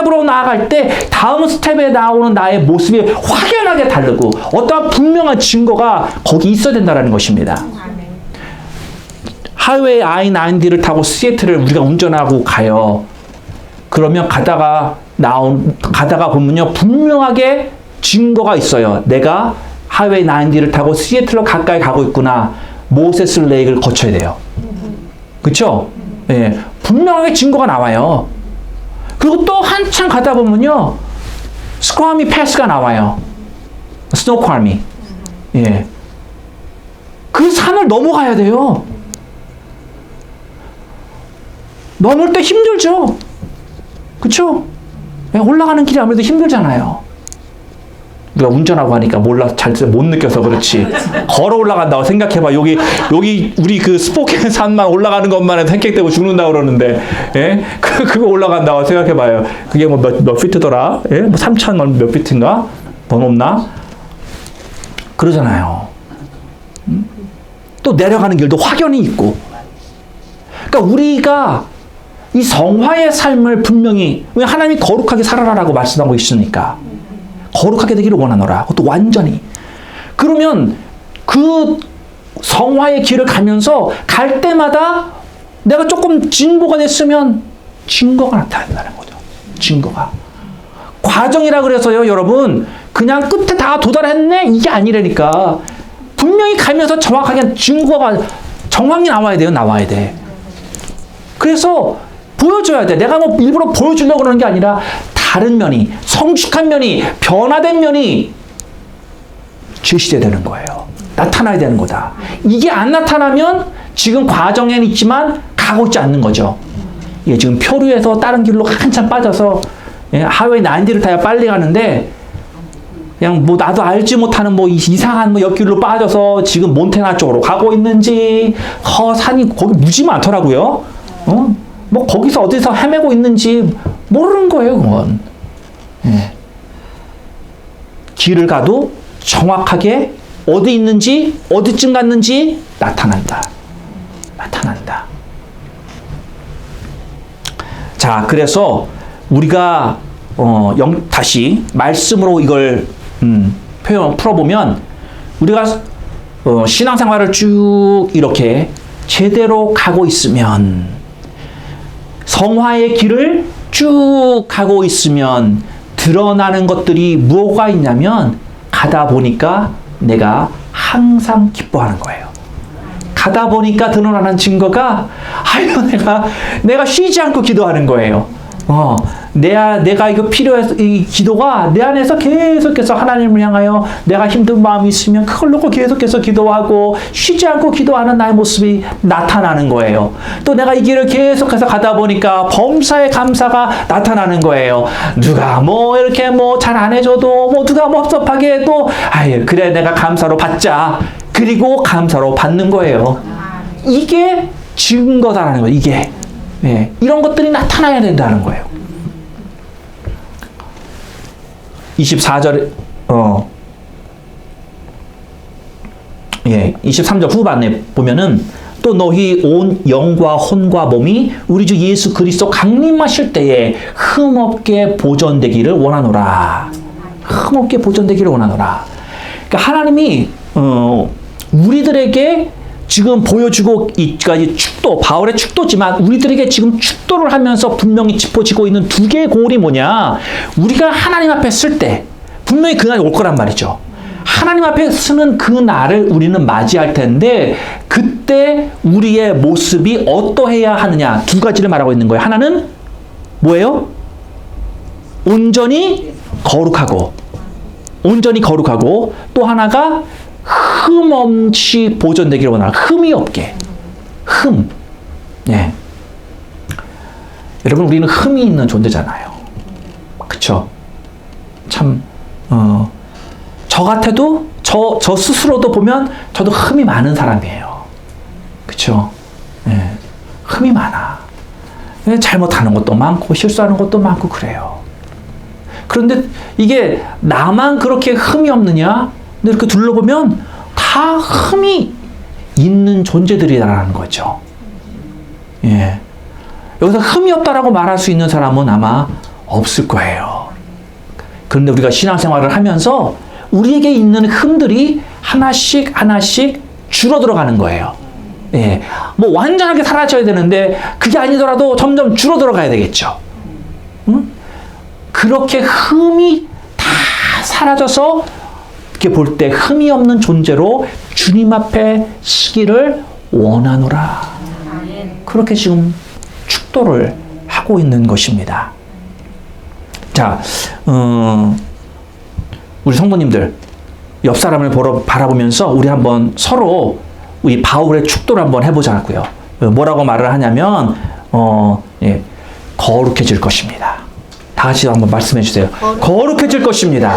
스텝으로 나아갈 때 다음 스텝에 나오는 나의 모습이 확연하게 다르고 어떠한 분명한 증거가 거기 있어야 된다는 것입니다. 하이웨이 I-90를 타고 시애틀을 우리가 운전하고 가요. 그러면 가다가 나온 가다가 보면요 분명하게 증거가 있어요. 내가 하이웨이 90를 타고 시애틀로 가까이 가고 있구나. 모세스 레이크를 거쳐야 돼요. 그렇죠? 예, 분명하게 증거가 나와요. 그리고 또 한참 가다 보면요 스크라미 패스가 나와요. 스노우크라미. 예. 그 산을 넘어가야 돼요. 넘을 때 힘들죠. 그쵸? 예, 올라가는 길이 아무래도 힘들잖아요. 우리가 운전하고 하니까 몰라 잘 못 느껴서 그렇지. 걸어 올라간다고 생각해봐. 여기 여기 우리 그 스포켄 산만 올라가는 것만 해도 hen객되고 죽는다 고 그러는데, 예, 그 그거 올라간다고 생각해봐요. 그게 뭐몇몇 피트더라? 예, 뭐 3천 몇 피트인가? 더 높나? 그러잖아요. 음? 또 내려가는 길도 확연히 있고. 그러니까 우리가 이 성화의 삶을 분명히 왜 하나님이 거룩하게 살아라라고 말씀하고 있으니까 거룩하게 되기를 원하노라. 그것도 완전히. 그러면 그 성화의 길을 가면서 갈 때마다 내가 조금 진보가 됐으면 증거가 나타난다는 거죠. 증거가. 과정이라 그래서요, 여러분. 그냥 끝에 다 도달했네? 이게 아니라니까. 분명히 가면서 정확하게 증거가 정확히 나와야 돼요, 나와야 돼. 그래서 보여줘야 돼. 내가 뭐 일부러 보여주려고 그러는 게 아니라 다른 면이, 성숙한 면이, 변화된 면이 제시돼야 되는 거예요. 나타나야 되는 거다. 이게 안 나타나면 지금 과정엔 있지만 가고 있지 않는 거죠. 예, 지금 표류에서 다른 길로 한참 빠져서 예, 하웨이 난디를 타야 빨리 가는데 그냥 뭐 나도 알지 못하는 뭐 이상한 뭐 옆길로 빠져서 지금 몬테나 쪽으로 가고 있는지 허 산이 거기 무지 많더라고요. 어? 뭐 거기서 어디서 헤매고 있는지 모르는 거예요, 그건. 예. 길을 가도 정확하게 어디 있는지 어디쯤 갔는지 나타난다. 나타난다. 자, 그래서 우리가 어, 영, 다시 말씀으로 이걸 음, 표현 풀어보면 우리가 어, 신앙생활을 쭉 이렇게 제대로 가고 있으면 성화의 길을 쭉 가고 있으면 드러나는 것들이 무엇가 있냐면 가다 보니까 내가 항상 기뻐하는 거예요. 가다 보니까 드러나는 증거가 아유 내가 내가 쉬지 않고 기도하는 거예요. 어, 내가 내가 이거 필요해서 이 기도가 내 안에서 계속해서 하나님을 향하여 내가 힘든 마음이 있으면 그걸 놓고 계속해서 기도하고 쉬지 않고 기도하는 나의 모습이 나타나는 거예요. 또 내가 이 길을 계속해서 가다 보니까 범사의 감사가 나타나는 거예요. 누가 뭐 이렇게 뭐 잘 안 해줘도 뭐 누가 뭐 섭섭하게 해도 아유 그래 내가 감사로 받자. 그리고 감사로 받는 거예요. 이게 증거다라는 거예요. 이게. 네, 이런 것들이 나타나야 된다는 거예요. 24절, 어, 예, 23절 후반에 보면은 또 너희 온 영과 혼과 몸이 우리 주 예수 그리스도 강림하실 때에 흠없게 보존되기를 원하노라. 흠없게 보존되기를 원하노라. 그러니까 하나님이 어, 우리들에게 지금 보여주고 이까지 축도 바울의 축도지만 우리들에게 지금 축도를 하면서 분명히 짚어지고 있는 두 개의 고울이 뭐냐? 우리가 하나님 앞에 쓸 때 분명히 그날이 올 거란 말이죠. 하나님 앞에 쓰는 그 날을 우리는 맞이할 텐데 그때 우리의 모습이 어떠해야 하느냐? 두 가지를 말하고 있는 거예요. 하나는 뭐예요? 온전히 거룩하고 온전히 거룩하고 또 하나가 흠 없이 보존되기를 원하는 흠이 없게. 흠. 예. 여러분 우리는 흠이 있는 존재잖아요. 그쵸? 참 어, 저 같아도 저, 저 스스로도 보면 저도 흠이 많은 사람이에요. 그쵸? 예. 흠이 많아. 예, 잘못하는 것도 많고 실수하는 것도 많고 그래요. 그런데 이게 나만 그렇게 흠이 없느냐? 근데 이렇게 둘러보면 다 흠이 있는 존재들이라는 거죠. 예. 여기서 흠이 없다라고 말할 수 있는 사람은 아마 없을 거예요. 그런데 우리가 신앙생활을 하면서 우리에게 있는 흠들이 하나씩 하나씩 줄어들어 가는 거예요. 예. 뭐 완전하게 사라져야 되는데 그게 아니더라도 점점 줄어들어 가야 되겠죠. 응? 그렇게 흠이 다 사라져서 이렇게 볼 때 흠이 없는 존재로 주님 앞에 서기를 원하노라. 그렇게 지금 축도를 하고 있는 것입니다. 자, 음, 우리 성도님들 옆 사람을 보러 바라보면서 우리 한번 서로 이 바울의 축도를 한번 해보자고요. 뭐라고 말을 하냐면 어, 예, 거룩해질 것입니다. 다 같이 한번 말씀해 주세요. 거룩해질 것입니다.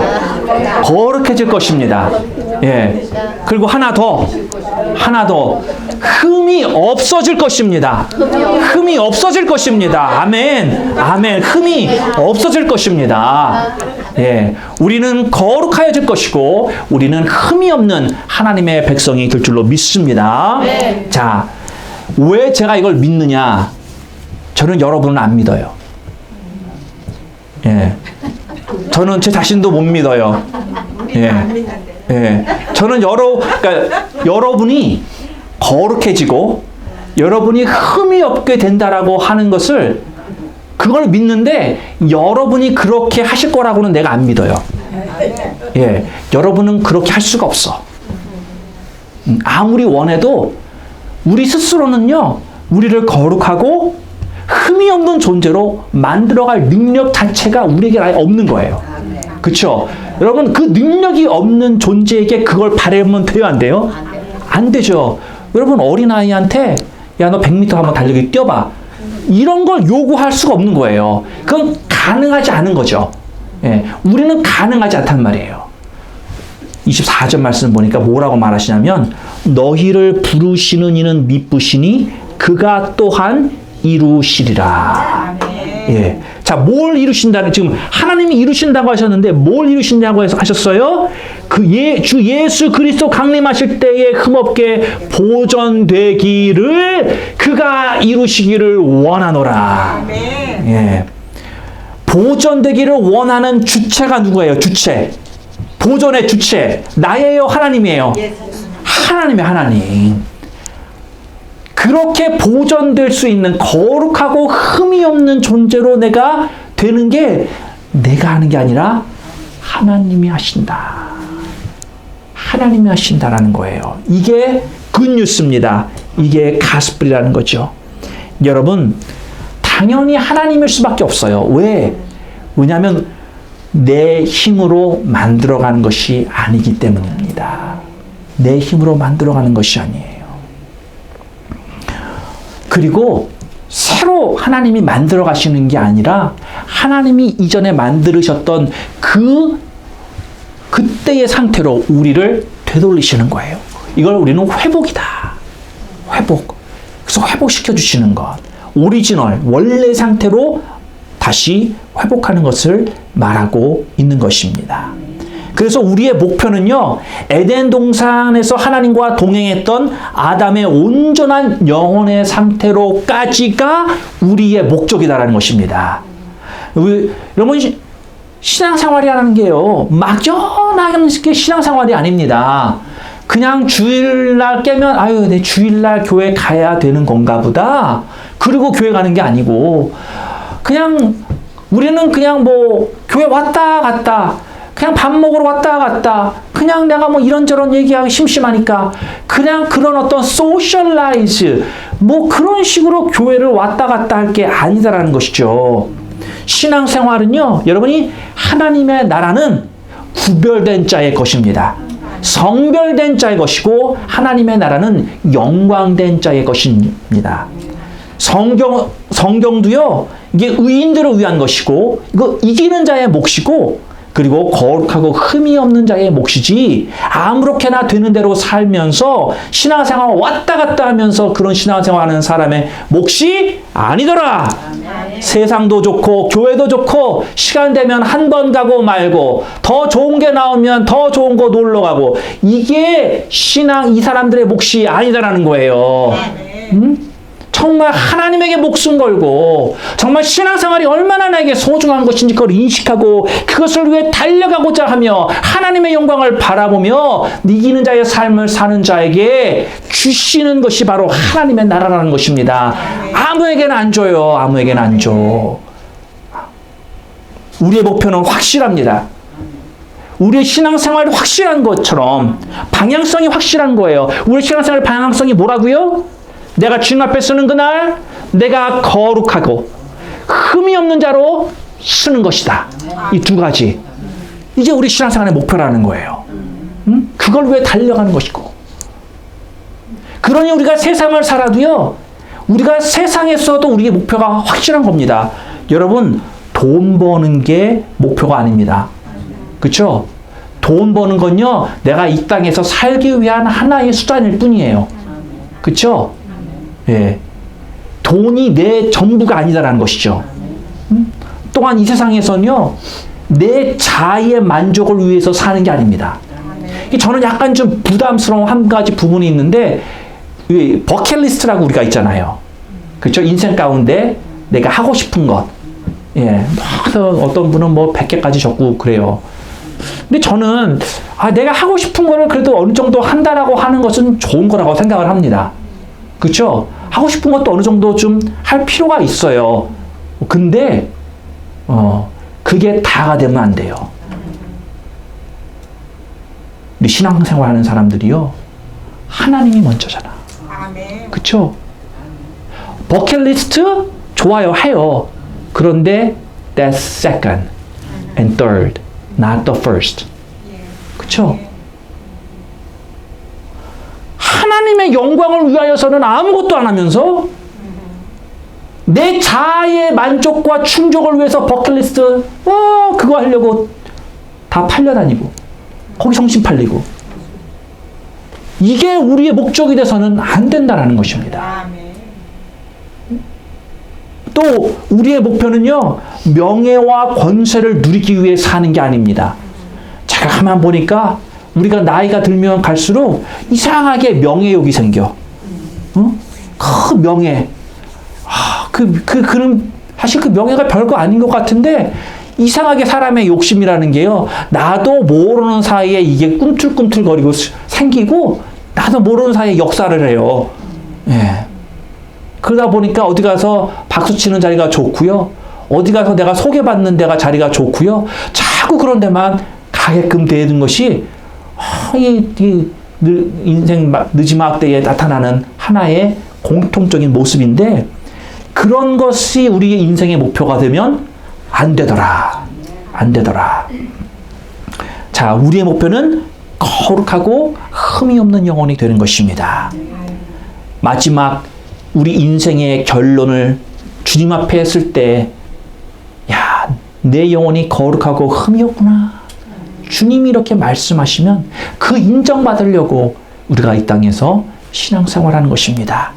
거룩해질 것입니다. 예. 그리고 하나 더, 하나 더. 흠이 없어질 것입니다. 흠이 없어질 것입니다. 아멘. 아멘. 흠이 없어질 것입니다. 예. 우리는 거룩하여질 것이고, 우리는 흠이 없는 하나님의 백성이 될 줄로 믿습니다. 자, 왜 제가 이걸 믿느냐? 저는 여러분은 안 믿어요. 예. 저는 제 자신도 못 믿어요. 예. 예. 저는 여러, 그러니까 여러분이 거룩해지고 여러분이 흠이 없게 된다라고 하는 것을 그걸 믿는데 여러분이 그렇게 하실 거라고는 내가 안 믿어요. 예. 여러분은 그렇게 할 수가 없어. 음, 아무리 원해도 우리 스스로는요, 우리를 거룩하고 흠이 없는 존재로 만들어갈 능력 자체가 우리에게 아예 없는 거예요. 그렇죠? 여러분 그 능력이 없는 존재에게 그걸 바라면 돼요, 안 돼요? 안 되죠. 여러분 어린 아이한테 야 너 100m 한번 달리기 뛰어봐. 이런 걸 요구할 수가 없는 거예요. 그건 가능하지 않은 거죠. 예, 우리는 가능하지 않단 말이에요. 24절 말씀 보니까 뭐라고 말하시냐면 너희를 부르시는 이는 미쁘시니 그가 또한 이루시리라. 예. 자, 뭘 이루신다는, 지금 하나님이 이루신다고 하셨는데 뭘 이루신다고 해서 하셨어요? 그 예, 주 예수 그리스도 강림하실 때에 흠없게 보존되기를 그가 이루시기를 원하노라. 예. 보존되기를 원하는 주체가 누구예요? 주체. 보존의 주체. 나예요? 하나님이에요? 하나님의 하나님. 그렇게 보존될 수 있는 거룩하고 흠이 없는 존재로 내가 되는 게 내가 하는 게 아니라 하나님이 하신다. 하나님이 하신다라는 거예요. 이게 굿뉴스입니다. 이게 가스불이라는 거죠. 여러분, 당연히 하나님일 수밖에 없어요. 왜? 왜냐하면 내 힘으로 만들어가는 것이 아니기 때문입니다. 내 힘으로 만들어가는 것이 아니에요. 그리고 새로 하나님이 만들어 가시는 게 아니라 하나님이 이전에 만들으셨던 그 그때의 상태로 우리를 되돌리시는 거예요. 이걸 우리는 회복이다. 회복. 그래서 회복시켜 주시는 것. 오리지널 원래 상태로 다시 회복하는 것을 말하고 있는 것입니다. 그래서 우리의 목표는요, 에덴 동산에서 하나님과 동행했던 아담의 온전한 영혼의 상태로까지가 우리의 목적이다라는 것입니다. 여러분, 신앙생활이라는 게요, 막연하게 신앙생활이 아닙니다. 그냥 주일날 깨면, 아유, 내 주일날 교회 가야 되는 건가 보다. 그리고 교회 가는 게 아니고, 그냥, 우리는 그냥 뭐, 교회 왔다 갔다, 그냥 밥 먹으러 왔다 갔다. 그냥 내가 뭐 이런저런 얘기하기 심심하니까 그냥 그런 어떤 소셜라이즈 뭐 그런 식으로 교회를 왔다 갔다 할 게 아니다라는 것이죠. 신앙생활은요, 여러분이 하나님의 나라는 구별된 자의 것입니다. 성별된 자의 것이고 하나님의 나라는 영광된 자의 것입니다. 성경 성경도요. 이게 의인들을 위한 것이고 이거 이기는 자의 몫이고 그리고 거룩하고 흠이 없는 자의 몫이지 아무렇게나 되는 대로 살면서 신앙생활 왔다 갔다 하면서 그런 신앙생활 하는 사람의 몫이 아니더라. 아멘. 세상도 좋고 교회도 좋고 시간 되면 한 번 가고 말고 더 좋은 게 나오면 더 좋은 거 놀러 가고 이게 신앙 이 사람들의 몫이 아니다라는 거예요. 음? 정말 하나님에게 목숨 걸고 정말 신앙생활이 얼마나 나에게 소중한 것인지 그걸 인식하고 그것을 위해 달려가고자 하며 하나님의 영광을 바라보며 이기는 자의 삶을 사는 자에게 주시는 것이 바로 하나님의 나라라는 것입니다. 아무에게나 안 줘요. 아무에게나 안 줘. 우리의 목표는 확실합니다. 우리의 신앙생활이 확실한 것처럼 방향성이 확실한 거예요. 우리 신앙생활 방향성이 뭐라고요? 내가 주님 앞에 서는 그날 내가 거룩하고 흠이 없는 자로 쓰는 것이다. 이 두 가지. 이게 우리 신앙생활의 목표라는 거예요. 음? 그걸 위해 달려가는 것이고. 그러니 우리가 세상을 살아도요. 우리가 세상에서도 우리의 목표가 확실한 겁니다. 여러분 돈 버는 게 목표가 아닙니다. 그렇죠? 돈 버는 건요. 내가 이 땅에서 살기 위한 하나의 수단일 뿐이에요. 그렇죠? 예. 돈이 내 전부가 아니다라는 것이죠. 음? 또한 이 세상에서는요. 내 자의 만족을 위해서 사는 게 아닙니다. 저는 약간 좀 부담스러운 한 가지 부분이 있는데 이 버킷리스트라고 우리가 있잖아요. 그렇죠? 인생 가운데 내가 하고 싶은 것. 예. 뭐 어떤 분은 뭐 100개까지 적고 그래요. 근데 저는 아 내가 하고 싶은 거를 그래도 어느 정도 한다라고 하는 것은 좋은 거라고 생각을 합니다. 그렇죠? 하고 싶은 것도 어느 정도 좀 할 필요가 있어요. 근데 어 그게 다가 되면 안 돼요. 우리 신앙생활 하는 사람들이요. 하나님이 먼저잖아. 그쵸? 버킷리스트 좋아요 해요. 그런데 that's second and third, not the first. 그쵸? 하나님의 영광을 위하여서는 아무것도 안 하면서 내 자아의 만족과 충족을 위해서 버킷리스트 어 그거 하려고 다 팔려다니고 거기 성심 팔리고 이게 우리의 목적이 돼서는 안 된다라는 것입니다. 또 우리의 목표는요 명예와 권세를 누리기 위해 사는 게 아닙니다. 제가 가만 보니까 우리가 나이가 들면 갈수록 이상하게 명예욕이 생겨. 어? 그 명예. 아, 그, 그, 그런, 사실 그 명예가 별거 아닌 것 같은데, 이상하게 사람의 욕심이라는 게요, 나도 모르는 사이에 이게 꿈틀꿈틀거리고 생기고, 나도 모르는 사이에 역사를 해요. 예. 그러다 보니까 어디 가서 박수 치는 자리가 좋고요. 어디 가서 내가 소개받는 데가 자리가 좋고요. 자꾸 그런 데만 가게끔 되는 것이 이, 이 인생 늦지막 때에 나타나는 하나의 공통적인 모습인데 그런 것이 우리의 인생의 목표가 되면 안 되더라. 안 되더라. 자, 우리의 목표는 거룩하고 흠이 없는 영혼이 되는 것입니다. 마지막 우리 인생의 결론을 주님 앞에 했을 때, 야, 내 영혼이 거룩하고 흠이 없구나. 주님이 이렇게 말씀하시면 그 인정받으려고 우리가 이 땅에서 신앙생활하는 것입니다.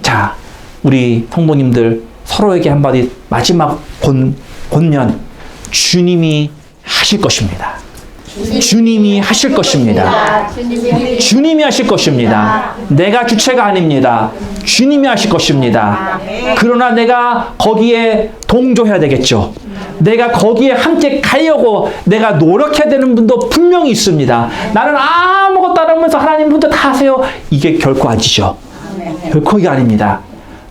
자, 우리 성도님들 서로에게 한마디 마지막 권, 권면 주님이 하실 것입니다. 주님이 하실 것입니다. 주님이 하실 것입니다. 내가 주체가 아닙니다. 주님이 하실 것입니다. 그러나 내가 거기에 동조해야 되겠죠. 내가 거기에 함께 가려고 내가 노력해야 되는 분도 분명히 있습니다. 나는 아무것도 안 하면서 하나님 분도 다 하세요. 이게 결코 아니죠. 결코 이게 아닙니다.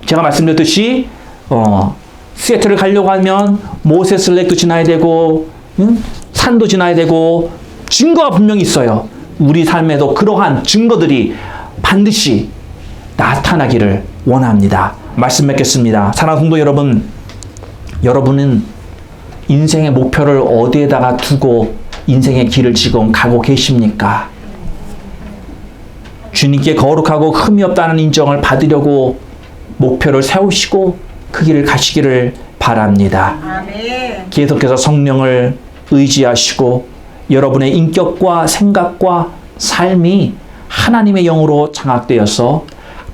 제가 말씀드렸듯이 어, 시애틀을 가려고 하면 모세스 렉도 지나야 되고 응? 산도 지나야 되고 증거가 분명히 있어요. 우리 삶에도 그러한 증거들이 반드시 나타나기를 원합니다. 말씀 맺겠습니다. 사랑하는 성도 여러분, 여러분은 인생의 목표를 어디에다가 두고 인생의 길을 지금 가고 계십니까? 주님께 거룩하고 흠이 없다는 인정을 받으려고 목표를 세우시고 그 길을 가시기를 바랍니다. 계속해서 성령을 의지하시고 여러분의 인격과 생각과 삶이 하나님의 영으로 장악되어서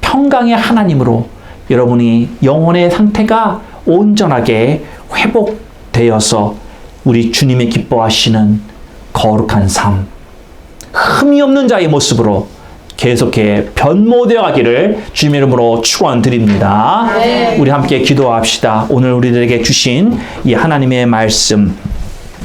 평강의 하나님으로 여러분이 영혼의 상태가 온전하게 회복되어서 우리 주님의 기뻐하시는 거룩한 삶, 흠이 없는 자의 모습으로 계속해 변모되어 가기를 주님 이름으로 축원드립니다. 우리 함께 기도합시다. 오늘 우리들에게 주신 이 하나님의 말씀